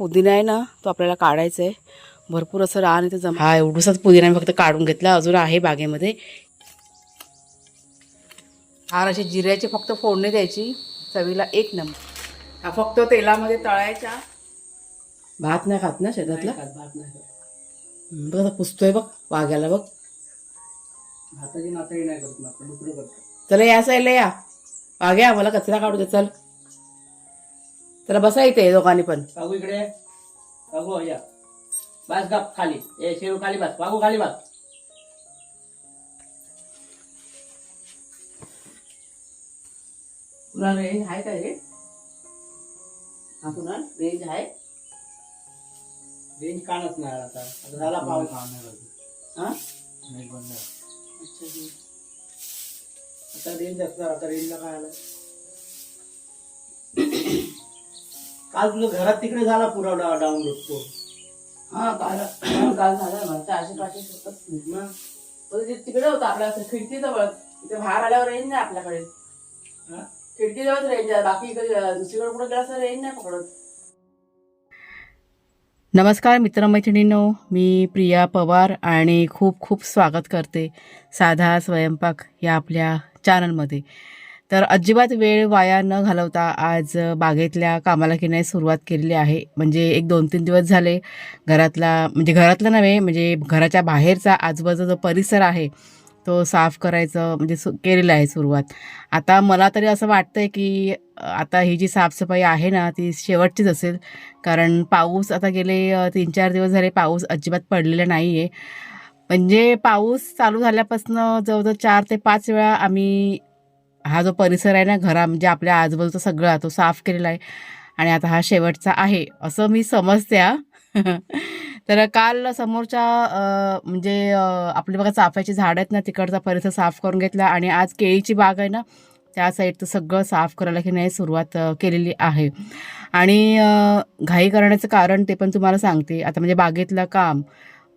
पुदिना आहे ना तो आपल्याला काढायचा आहे भरपूर असं रान इथे जमा हा एवढंसाच पुदिना फक्त काढून घेतला. अजून आहे बागेमध्ये. हा अशी जिऱ्याची फक्त फोडणी द्यायची. चवीला एक नंबर. हा फक्त तेलामध्ये तळायचा भात नाही खात ना शेतातला? हं, बघ आता पुसतोय बघ वाघ्याला बघ. भाताची नातळी नाही करतो चला या साईडला या. वाघ्या मला कचरा काढू दे चल. चला बसा इथे दोघांनी पण. बागू इकडे. बागू या. बस गप खाली. ए शेव खाली बस. बागू खाली बस. तुला रेंज आहे काय रे हा पुन्हा रेंज आहे? रेंज कानच नाही आता. आता झाला पाऊस. हा? अच्छा जी. आता रेंज असणार आता रेंजला काय आलं? काल तुझं घरात तिकडे झाला पुरा डाऊनलोड तो हा काल काल झालं होतच नाही. तो ते तिकडे होता आपल्या खिडकी जवळ. इथे बाहेर आल्यावर रेंज नाही आपल्याकडे. हा? खिडकी जवळच रेंज आहे. बाकी इकडे दुसरीकडे कुठे गेला असं रेंज नाही पकडत. नमस्कार मित्रमैत्रिणींनो. मी प्रिया पवार आणि खूप खूप स्वागत करते साधा स्वयंपाक या आपल्या चॅनलमध्ये तर अजिबात वेळ वाया न घालवता आज बागेतल्या कामाला की नाही सुरुवात केलेली आहे. म्हणजे एक दोन तीन दिवस झाले घरातला म्हणजे घरातला नव्हे म्हणजे घराच्या बाहेरचा आजूबाजूचा जो परिसर आहे तो साफ करायचं म्हणजे सु केलेलं आहे सुरुवात. आता मला तरी असं वाटतं आहे की आता ही जी साफसफाई आहे ना ती शेवटचीच असेल. कारण पाऊस आता गेले तीन चार दिवस झाले पाऊस अजिबात पडलेला नाही आहे म्हणजे पाऊस चालू झाल्यापासून जवळजवळ चार ते पाच वेळा आम्ही हा जो परिसर आहे ना घरा म्हणजे आपल्या आजूबाजूचा सगळा तो साफ केलेला आहे. आणि आता हा शेवटचा आहे असं मी समजते तर काल समोरच्या म्हणजे आपले बघा चाफ्याची झाड आहेत ना तिकडचा परिसर साफ करून घेतला आणि आज केळीची बाग आहे ना त्या साईडचं सगळं साफ करायला की नाही सुरुवात केलेली आहे. आणि घाई करण्याचं कारण ते पण तुम्हाला सांगते. आता म्हणजे बागेतलं काम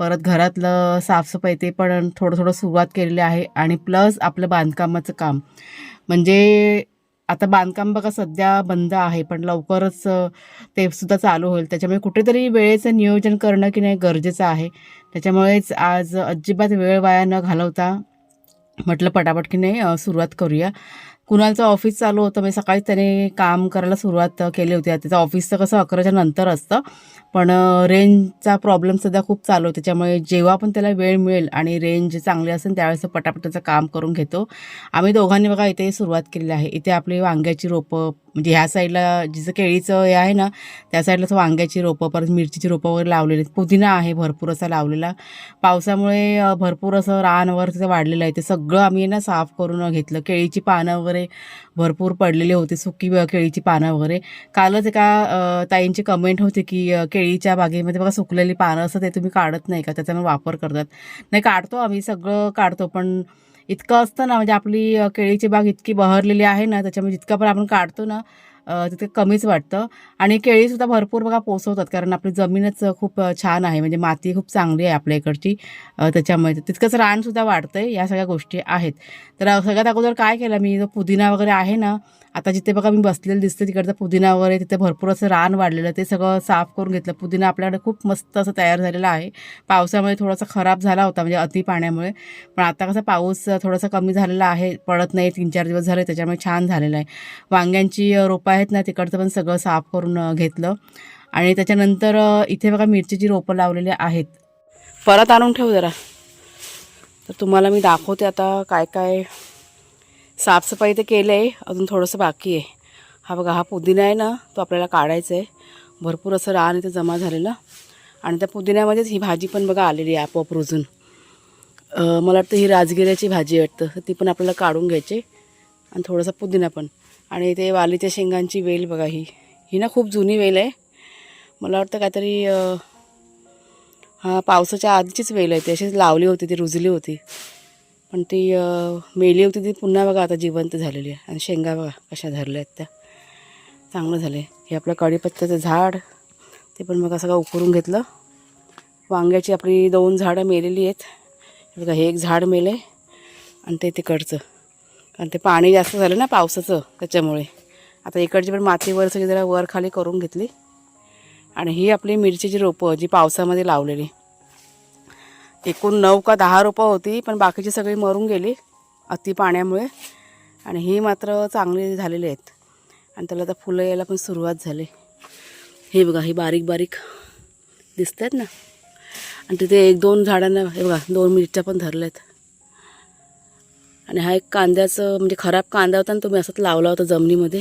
परत घरातलं साफसफाई ते पण थोडं थोडं सुरुवात केलेली आहे. आणि प्लस आपलं बांधकामाचं काम. म्हणजे आता बांधकाम बघा सध्या बंद आहे पण लवकरच ते सुद्धा चालू होईल. त्याच्यामुळे कुठेतरी वेळेचं नियोजन करणं की नाही गरजेचं आहे. त्याच्यामुळेच आज अजिबात वेळ वाया न घालवता म्हटलं पटापट की नाही सुरुवात करूया. कुणालचं ऑफिस चालू होतं म्हणजे सकाळीच त्याने काम करायला सुरुवात केली होती. त्याचं ऑफिसचं कसं अकराच्या नंतर असतं. पण रेंजचा प्रॉब्लेम सध्या खूप चालू आहे. त्याच्यामुळे जेव्हा पण त्याला वेळ मिळेल आणि रेंज चांगली असेल त्यावेळेस पटापटाचं काम करून घेतो. आम्ही दोघांनी बघा इथे सुरुवात केलेली आहे. इथे आपली वांग्याची रोपं म्हणजे ह्या साईडला जिचं केळीचं हे आहे ना त्या साईडला वांग्याची रोपं परत मिरचीची रोपं वगैरे लावलेली आहेत. पुदिना आहे भरपूर असा लावलेला. पावसामुळे भरपूर असं रान वगैरे तिथं वाढलेलं आहे. ते सगळं आम्ही ना साफ करून घेतलं. केळीची पानं वगैरे भरपूर पडलेली होती सुकी केळीची पानं वगैरे. कालच एका ताईंची कमेंट होती की केळीच्या बागेमध्ये बघा सुकलेली पानं असं ते तुम्ही काढत नाही का? त्याचा मग वापर करतात. नाही काढतो आम्ही सगळं काढतो पण इतकं असतं ना म्हणजे आपली केळीची बाग इतकी बहरलेली आहे ना त्याच्यामुळे जितकं पण आपण काढतो ना तिथे कमीच वाटतं. आणि केळीसुद्धा भरपूर बघा पोसवतात कारण आपली जमीनच खूप छान आहे. म्हणजे माती खूप चांगली आहे आपल्या इकडची. त्याच्यामुळे तितकंच रानसुद्धा वाढतं आहे या सगळ्या गोष्टी आहेत. तर सगळ्यात अगोदर काय केलं मी जो पुदिना वगैरे आहे ना आता जिथे बघा मी बसलेलं दिसते तिकडचा पुदिना वगैरे तिथे भरपूर असं रान वाढलेलं ते सगळं साफ करून घेतलं. पुदिना आपल्याकडे खूप मस्त असं तयार झालेलं आहे. पावसामुळे थोडासा खराब झाला होता म्हणजे अति पाण्यामुळे. पण आता कसं पाऊस थोडासा कमी झालेला आहे पडत नाही तीन चार दिवस झाले त्याच्यामुळे छान झालेलं आहे. वांग्यांची रोपा आहेत ना तिकडचं पण सगळं साफ करून घेतलं. आणि त्याच्यानंतर इथे बघा मिरचीची रोपं लावलेली आहेत. परत आणून ठेव जरा. तर तुम्हाला मी दाखवते आता काय काय साफसफाई तर केलं आहे अजून थोडंसं बाकी आहे. हा बघा हा पुदिना आहे ना तो आपल्याला काढायचा आहे भरपूर असं रान इथे जमा झालेलं. आणि त्या पुदिन्यामध्येच ही भाजी पण बघा आलेली आहे आपोआप रुजून. मला वाटतं ही राजगिऱ्याची भाजी वाटतं. ती पण आपल्याला काढून घ्यायची. आणि थोडासा पुदिना पण. आणि ते वालीच्या शेंगांची वेल बघा ही. ही ना खूप जुनी वेल आहे. मला वाटतं काहीतरी हा पावसाच्या आधीचीच वेल आहे. ती अशीच लावली होती ती रुजली होती. पण ती मेली होती ती पुन्हा बघा आता जिवंत झालेली आहे. आणि शेंगा बघा कशा धरल्या आहेत त्या. चांगलं झालं आहे हे आपलं कढीपत्त्याचं झाड ते पण बघा सगळं उकरून घेतलं. वांग्याची आपली दोन झाडं मेलेली आहेत. बघा हे एक झाड मेलं आहे आणि ते तिकडचं. कारण ते पाणी जास्त झालं ना पावसाचं त्याच्यामुळे. आता इकडची पण मातीवर सगळी जरा वर खाली करून घेतली. आणि ही आपली मिरचीची रोपं जी पावसामध्ये लावलेली. एकूण नऊ का दहा रोपं होती पण बाकीची सगळी मरून गेली अति पाण्यामुळे. आणि ही मात्र चांगली झालेली आहेत. आणि त्याला आता फुलं यायला पण सुरुवात झाली. हे बघा ही बारीक बारीक दिसत आहेत ना? आणि तिथे एक दोन झाडांना हे बघा दोन मिरच्या पण धरल्या आहेत आणि हा एक कांद्याचं म्हणजे खराब कांदा होता ना तुम्ही असंच लावला होता जमिनीमध्ये.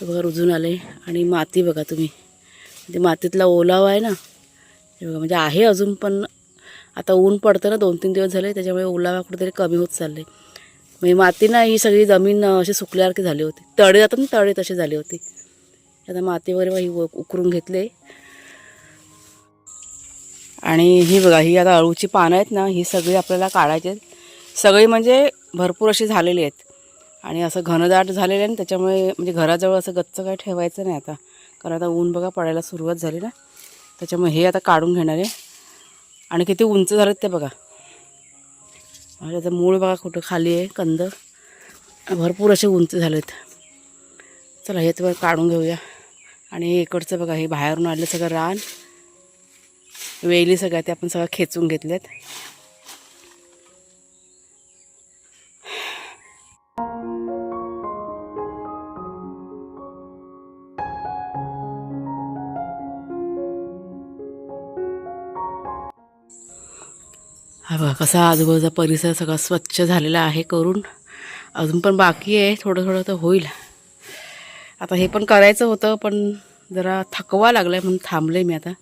तो बघा रुजून आले आणि माती बघा तुम्ही. म्हणजे मातीतला ओलावा आहे ना. हे बघा म्हणजे आहे अजून पण आता ऊन पडतं ना दोन तीन दिवस झाले त्याच्यामुळे ओलावा कुठेतरी कमी होत चालले म्हणजे माती ना ही सगळी जमीन अशी सुकल्यासारखी झाली होती. तळे जातात ना तळे तशी झाले होते. आता माती वगैरे ही उकरून घेतले आणि ही बघा ही आता अळूची पानं आहेत ना ही सगळी आपल्याला काढायची आहेत. सगळी म्हणजे भरपूर अशी झालेली आहेत. आणि असं घनदाट झालेलं आहे ना त्याच्यामुळे म्हणजे घराजवळ असं गच्च काय ठेवायचं नाही आता. कारण आता ऊन बघा पडायला सुरुवात झाली ना. त्याच्यामुळे हे आता काढून घेणार आहे. आणि किती उंच झालं ते बघा. आणि त्याचं मूळ बघा कुठं खाली आहे कंद. भरपूर असे उंच झालेत. चला हे तर काढून घेऊया. आणि इकडचं बघा हे बाहेरून आलं सगळं रान. वेली सगळ्या ते आपण सगळं खेचून घेतल्यात. हा बघा कसा आजूबाजूचा परिसर सगळा स्वच्छ झालेला आहे करून. अजून पण बाकी आहे थोडं थोडं तर होईल. आता हे पण करायचं होतं पण जरा थकवा लागला आहे म्हणून थांबले मी आता.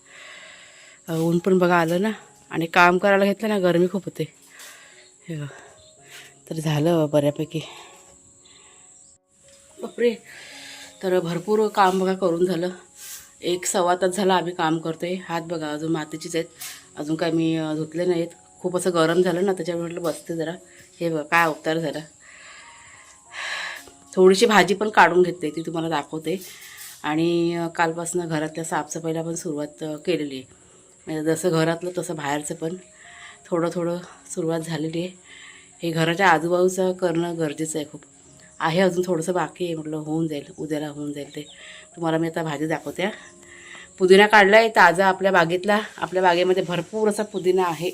ऊन पण बघा आलं ना. आणि काम करायला घेतलं ना गरमी खूप होते. हे बघ तर झालं बऱ्यापैकी. बापरे तर भरपूर काम बघा करून झालं. एक सव्वा तास झाला आम्ही काम करतोय. हात बघा अजून मातीचीच आहेत. अजून काय मी धुतले नाहीत. खूप असं गरम झालं ना त्याच्यामुळे म्हटलं बसते जरा. हे बघ काय अवतार झाला. थोडीशी भाजी पण काढून घेते ती तुम्हाला दाखवते. आणि कालपासून घरातल्या साफसफाईला पण सुरुवात केलेली आहे. जसं घरातलं तसं बाहेरचं पण थोडं थोडं सुरुवात झालेली आहे. हे घराच्या आजूबाजूचं करणं गरजेचं आहे खूप. आहे अजून थोडंसं बाकी आहे म्हटलं होऊन जाईल उद्याला होऊन जाईल ते. तुम्हाला मी आता भाजी दाखवते पुदिना काढला आहे ताजा आपल्या बागेतला. आपल्या बागेमध्ये भरपूर असा पुदिना आहे.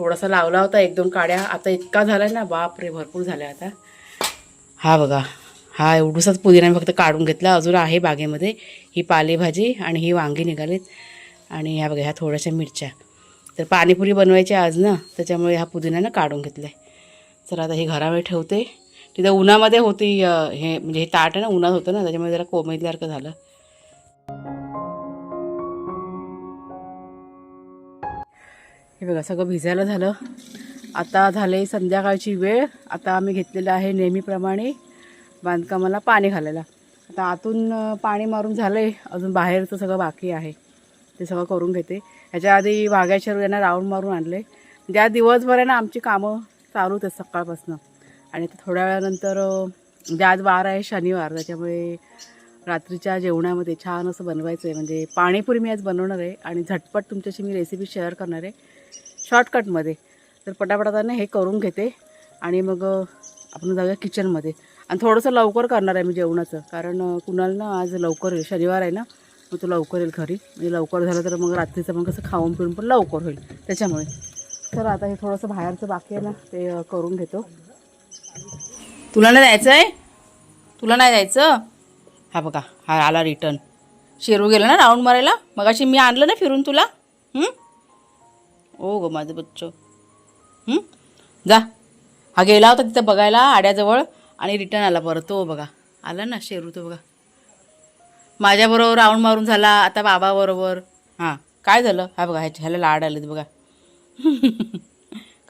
थोडासा लावला होता एक दोन काड्या. आता इतका झाला आहे ना बाप रे भरपूर झाला आता. हा बघा हा एवढूसाच पुदिना फक्त काढून घेतला. अजून आहे बागेमध्ये. ही पालेभाजी आणि ही वांगी निघालीत. आणि ह्या बघा ह्या थोड्याशा मिरच्या. तर पाणीपुरी बनवायची आज ना त्याच्यामुळे ह्या पुदिन्यानं काढून घेतला आहे चला आता हे घरामध्ये ठेवते. तिथं उन्हामध्ये होती हे म्हणजे हे ताट आहे ना उन्हात होतं ना त्याच्यामुळे जरा कोमेजल्यासारखं झालं. हे बघा सगळं भिजायला झालं. आता झाले संध्याकाळची वेळ. आता आम्ही घेतलेलं आहे नेहमीप्रमाणे बांधकामाला पाणी घालायला. आता आतून पाणी मारून झालं आहे अजून बाहेरचं सगळं बाकी आहे. ते सगळं करून घेते. ह्याच्या आधी वाघ्याच्या यांना राऊंड मारून आणले म्हणजे दिवसभर आहे ना आमची कामं चालूच आहेत सकाळपासून आणि थोड्या वेळानंतर अं, म्हणजे आज वार आहे शनिवार त्याच्यामुळे रात्रीच्या जेवणामध्ये छान असं बनवायचं आहे म्हणजे पाणीपुरी मी आज बनवणार आहे आणि झटपट तुमच्याशी मी रेसिपी शेअर करणार आहे. शॉर्टकटमध्ये. तर पटापटाने हे करून घेते आणि मग आपण जाऊया किचनमध्ये. आणि थोडंसं लवकर करणार आहे मी जेवणाचं कारण कुणाल ना आज लवकर येईल. शनिवार आहे ना मग तो लवकर येईल घरी. म्हणजे लवकर झालं तर मग रात्रीचं मग कसं खाऊन पिऊन पण लवकर होईल. त्याच्यामुळे. तर आता हे थोडंसं बाहेरचं बाकी आहे ना ते करून घेतो. तुला नाही जायचं आहे? तुला नाही जायचं? हा बघा हा आला रिटर्न शेरू गेला ना राऊंड मारायला? मगाशी मी आणलं ना फिरून तुला? हं? ओ गो माझं बच्चो. जा. हा गेला होता तिथं बघायला आड्याजवळ आणि रिटर्न आला परत. तो बघा. आला ना शेरू तो बघा. माझ्याबरोबर राऊंड मारून झाला आता बाबाबरोबर. हां काय झालं? हा बघा ह्याच्या ह्याला लाड आलेत बघा.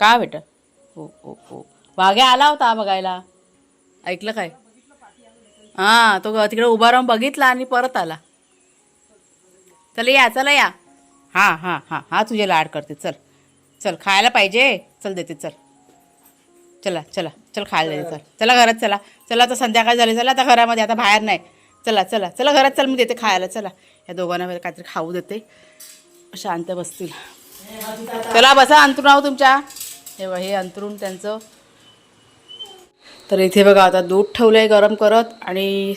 का बेटा? हो हो हो वाघ्या आला होता बघायला. ऐकलं काय? हां तो तिकडे उभा राहून बघितला आणि परत आला. चला या चला या. हां हां हां. हां तुझे लाड करते. चल. चल खायला पाहिजे. चल देते. चल. चला चला. चल खायला देते. चल. चला घरात चला. चला आता संध्याकाळ झाली. चला आता घरामध्ये. आता बाहेर नाही. चला चला. चला घरात. चल मी देते खायला. चला. या दोघांना वगैरे काहीतरी खाऊ देते. शांत बसतील. चला बसा. अंतरून आहो तुमच्या. हे हे अंतरून त्यांचं. तर इथे बघा आता दूध ठेवलं आहे गरम करत आणि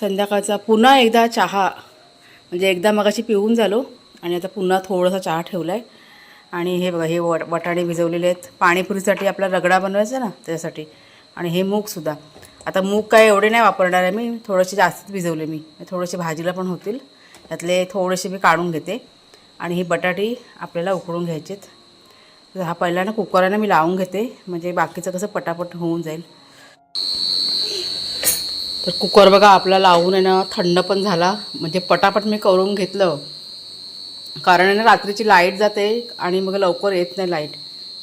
संध्याकाळचा पुन्हा एकदा चहा. म्हणजे एकदा मगाशी पिऊन झालो. आणि आता पुन्हा थोडासा चहा ठेवला आहे आणि हे बघा हे वट वटाणे भिजवलेले आहेत. पाणीपुरीसाठी आपला रगडा बनवायचा ना त्याच्यासाठी आणि हे मूगसुद्धा आता मूग काय एवढे नाही वापरणार आहे मी. थोडेसे जास्तच भिजवले मी. थोडेसे भाजीला पण होतील. त्यातले थोडेसे मी काढून घेते. आणि ही बटाटी आपल्याला उकळून घ्यायचीत हा पहिला ना कुकरला मी लावून घेते. म्हणजे बाकीचं कसं पटापट होऊन जाईल. तर कुकर बघा आपला लावून आहे ना थंड पण झाला. म्हणजे पटापट मी करून घेतलं. कारण आहे ना रात्रीची लाइट जाते आणि मग लवकर येत नाही लाइट.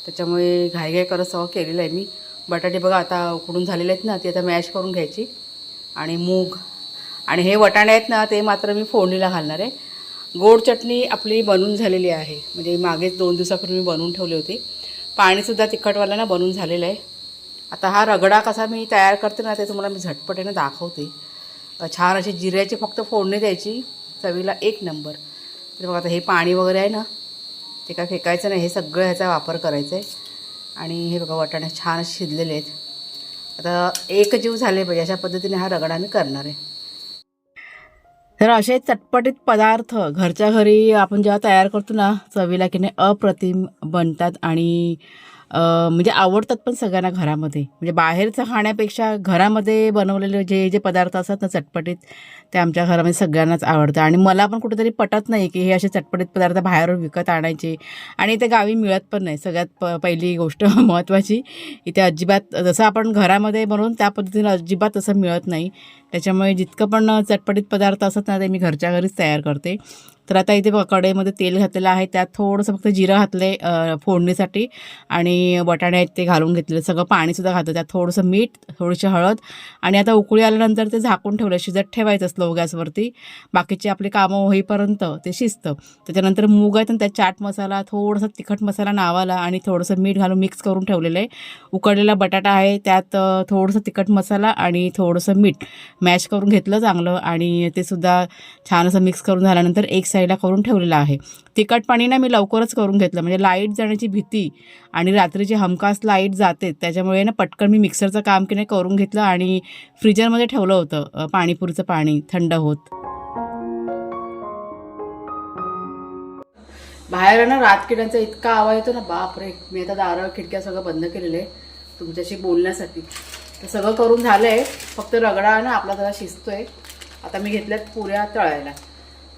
त्याच्यामुळे घाईघाई करत सगळं केलेलं आहे मी. बटाटे बघा आता उकडून झालेले आहेत ना ती आता मॅश करून घ्यायची. आणि मूग. आणि हे वटाणे आहेत ना ते मात्र मी फोडणीला घालणार आहे. गोड चटणी आपली बनून झालेली आहे. म्हणजे मागेच दोन दिवसापूर्वी मी बनवून ठेवली होती. पाणीसुद्धा तिखटवाला ना बनून झालेलं आहे. आता हा रगडा कसा मी तयार करते ना ते तुम्हाला मी झटपटीने दाखवते. छान अशी जिऱ्याची फक्त फोडणी द्यायची. चवीला एक नंबर. तर बघा आता हे पाणी वगैरे आहे ना ते काय फेकायचं नाही हे सगळं ह्याचा वापर करायचा आहे आणि हे बघा वाटाणे छान शिजलेले आहेत. आता एक जीव झाले पाहिजे अशा पद्धतीने हा रगडा मी करणार आहे. तर असे चटपटीत पदार्थ घरच्या घरी आपण जेव्हा तयार करतो ना चवीला की नाही अप्रतिम बनतात. आणि म्हणजे आवडतात पण सगळ्यांना घरामध्ये. म्हणजे बाहेरचं खाण्यापेक्षा घरामध्ये बनवलेले जे जे पदार्थ असतात ना चटपटीत ते आमच्या घरामध्ये सगळ्यांनाच आवडतं. आणि मला पण कुठेतरी पटत नाही की हे असे चटपटीत पदार्थ बाहेरून विकत आणायचे. आणि ते गावी मिळत पण नाही. सगळ्यात प पहिली गोष्ट महत्त्वाची इथे अजिबात जसं आपण घरामध्ये बनवून त्या पद्धतीने अजिबात तसं मिळत नाही. त्याच्यामुळे जितकं पण चटपटीत पदार्थ असतात ना ते मी घरच्या घरीच तयार करते. तर आता इथे बघा कढईमध्ये तेल घातलेलं आहे. त्यात थोडंसं फक्त जिरं घातलं आहे फोडणीसाठी. आणि बटाणे आहेत ते घालून घेतले सगळं पाणीसुद्धा घातलं. त्यात थोडंसं मीठ थोडीशी हळद. आणि आता उकळी आल्यानंतर ते झाकून ठेवलं. शिजत ठेवायचं स्लो गॅसवरती बाकीचे आपली कामं होईपर्यंत ते शिजतं. त्याच्यानंतर मूग आहेत आणि त्यात चाट मसाला थोडंसं तिखट मसाला नावाला आणि थोडंसं मीठ घालून मिक्स करून ठेवलेलं आहे. उकडलेला बटाटा आहे. त्यात थोडंसं तिखट मसाला आणि थोडंसं मीठ मॅश करून घेतलं चांगलं. आणि ते सुद्धा छान असं मिक्स करून झाल्यानंतर एक साईडला करून ठेवलेलं आहे. तिखट पाणी ना मी लवकरच करून घेतलं. म्हणजे लाइट जाण्याची भीती आणि रात्रीची हमखास लाइट जाते. त्याच्यामुळे ना पटकन मी मिक्सरचं काम की नाही करून घेतलं आणि फ्रीजरमध्ये ठेवलं होतं. पाणीपुरीचं पाणी थंड होत. बाहेर ना रातकिड्यांचा इतका आवाज येतो ना बापरे! मी आता दारं खिडक्या सगळं बंद केलेलं आहे तुमच्याशी बोलण्यासाठी. तर सगळं करून झालं आहे फक्त रगडा ना आपला जरा शिजतोय. आता मी घेतल्यात पुऱ्या तळायला.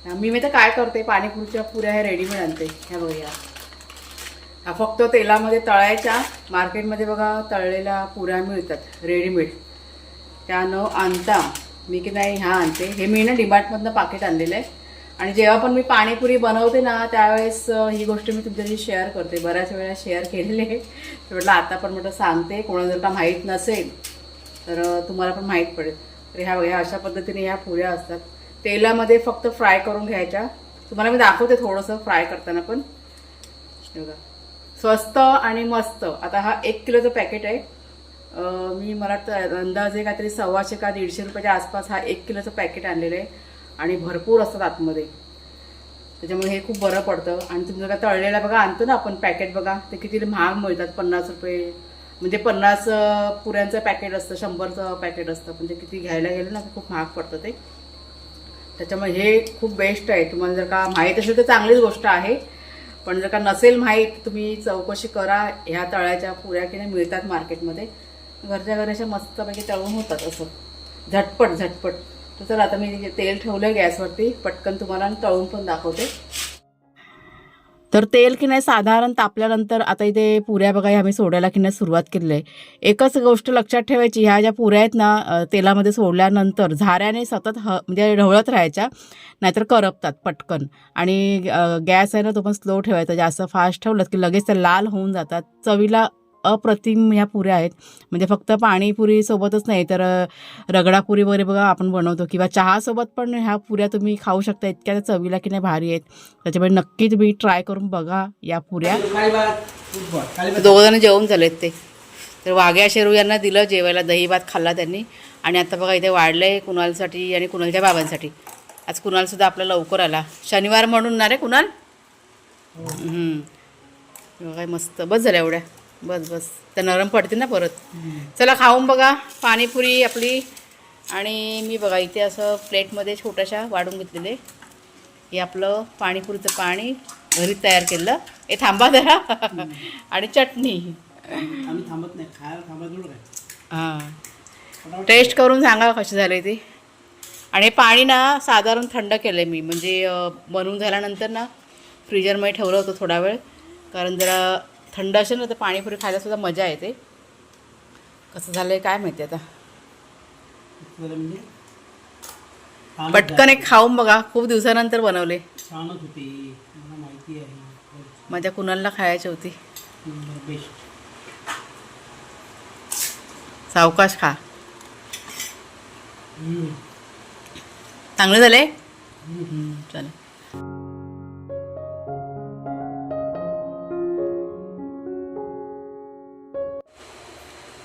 मी मी तर काय करते पाणीपुरीच्या पुऱ्या ह्या रेडीमेड आणते ह्या बघा हा फक्त तेलामध्ये तळायच्या मार्केटमध्ये बघा तळलेल्या पुऱ्या मिळतात रेडीमेड त्या न आणता. मी की नाही ह्या आणते. हे मी ना डिमार्टमधनं पाकिट आणलेलं आहे. आणि जेव्हा पण मी पाणीपुरी बनवते ना त्यावेळेस ही गोष्ट मी तुमच्याशी शेअर करते. बऱ्याच वेळा शेअर केलेली आहे. म्हटलं आता पण म्हटलं सांगते. कोणाला जर का माहीत नसेल तर तुम्हाला पण माहीत पडेल. तर ह्या ह्या अशा पद्धतीने ह्या पुऱ्या असतात. तेलामध्ये फक्त फ्राय करून घ्यायच्या. तुम्हाला मी दाखवते थोडंसं फ्राय करताना पण. बघा. स्वस्त आणि मस्त. आता हा एक किलोचं पॅकेट आहे. मी मला तर अंदाजे काहीतरी सव्वाशे का दीडशे रुपयाच्या आसपास हा एक किलोचं पॅकेट आणलेलं आहे. आणि भरपूर असतात आतमध्ये. त्याच्यामुळे हे खूप बरं पडतं. आणि तुम्ही बघा तळलेला बघा. आणतो ना आपण पॅकेट बघा. ते किती महाग मिळतात. पन्नास रुपये. म्हणजे पन्नास पुऱ्यांचं पॅकेट असतं. शंभरचं पॅकेट असतं. पण किती घ्यायला गेलं ना खूप महाग पडतं ते. त्याच्यामुळे हे खूप बेस्ट आहे. तुम्हाला जर का माहीत असेल तर चांगलीच गोष्ट आहे. पण जर का नसेल माहीत तुम्ही चौकशी करा. ह्या तळ्याच्या पुऱ्या की नाही मिळतात मार्केटमध्ये. घरच्या घराच्या मस्तपैकी तळून होतात असं. झटपट झटपट. तर चला आता मी तेल ठेवलं गॅसवरती पटकन तुम्हाला तळून पण दाखवते. तर तेल की नाही साधारण तापल्यानंतर आता इथे पुऱ्या बघा आम्ही सोडायला की नाही सुरुवात केली आहे. एकच गोष्ट लक्षात ठेवायची ह्या ज्या पुऱ्या आहेत ना तेलामध्ये सोडल्यानंतर झाऱ्याने सतत ह म्हणजे ढवळत राहायच्या नाहीतर करपतात पटकन. आणि गॅस आहे ना तो पण स्लो ठेवायचा जास्त फास्ट ठेवलं की लगेच त्या लाल होऊन जातात. चवीला अप्रतिम ह्या पुऱ्या आहेत. म्हणजे फक्त पाणीपुरी सोबतच नाही तर रगडापुरी वगैरे बघा आपण बनवतो किंवा चहासोबत पण ह्या पुऱ्या तुम्ही खाऊ शकता. इतक्या त्या चवीला की नाही भारी आहेत. त्याच्यामुळे नक्की तुम्ही ट्राय करून बघा या पुऱ्या. दोघं जण जेवून झालेत ते. तर वाघ्या शेरू यांना दिलं जेवायला दही भात खाल्ला त्यांनी. आणि आता बघा इथे वाढलं आहे कुणालसाठी आणि कुणालच्या बाबांसाठी. आज कुणालसुद्धा आपला लवकर आला. शनिवार म्हणून ना रे कुणाल? बघा काय मस्त बस झाल्या एवढ्या. बस बस. त्या नरम पडते ना परत. चला खाऊन बघा. पाणीपुरी आपली. आणि मी बघा इथे असं प्लेटमध्ये छोट्याशा वाढून घेतलेले. हे आपलं पाणीपुरीचं पाणी घरी तयार केलं. हे थांबा जरा. आणि चटणी. आम्ही थांबत नाही. खायला थांबत हां. टेस्ट करून सांगा कशी झाली ती. आणि हे पाणी ना साधारण थंड केलं मी. म्हणजे बनवून झाल्यानंतर ना फ्रीजरमध्ये ठेवलं होतं थोडा वेळ. कारण जरा थंड असेल ना तर पाणीपुरी खायला सुद्धा मजा येते. कसं झालं आहे काय माहिती आता. पटकन. एक खाऊन बघा खूप दिवसानंतर बनवले. छानच होती माहिती आहे. माझ्या कुणाला खायची होती. सावकाश खा. चांगले झाले चालेल.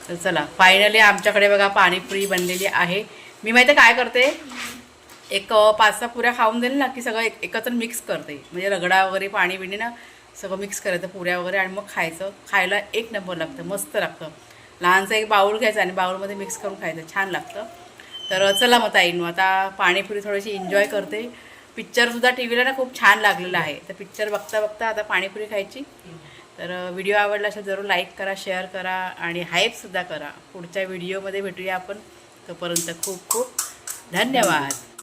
तर चला फायनली आमच्याकडे बघा पाणीपुरी बनलेली आहे. मी माहिती आहे काय करते? एक पाच सहा पुऱ्या खाऊन देईल ना की सगळं एक एकत्र मिक्स करते. म्हणजे रगडा वगैरे पाणी बिणी ना सगळं मिक्स करायचं पुऱ्या वगैरे आणि मग खायचं. खायला एक नंबर लागतं मस्त लागतं. लहानचं एक बाऊल घ्यायचं आणि बाऊलमध्ये मिक्स करून खायचं. छान लागतं. तर चला मग ताईन आता पाणीपुरी थोडीशी एन्जॉय करते. पिक्चरसुद्धा टी व्हीला ना खूप छान लागलेला आहे. तर पिक्चर बघता बघता आता पाणीपुरी खायची. तर व्हिडिओ आवडला असेल जरूर लाईक करा शेअर करा आणि हाईपसुद्धा करा. पुढच्या व्हिडिओमध्ये भेटूया आपण. तोपर्यंत खूप खूप धन्यवाद.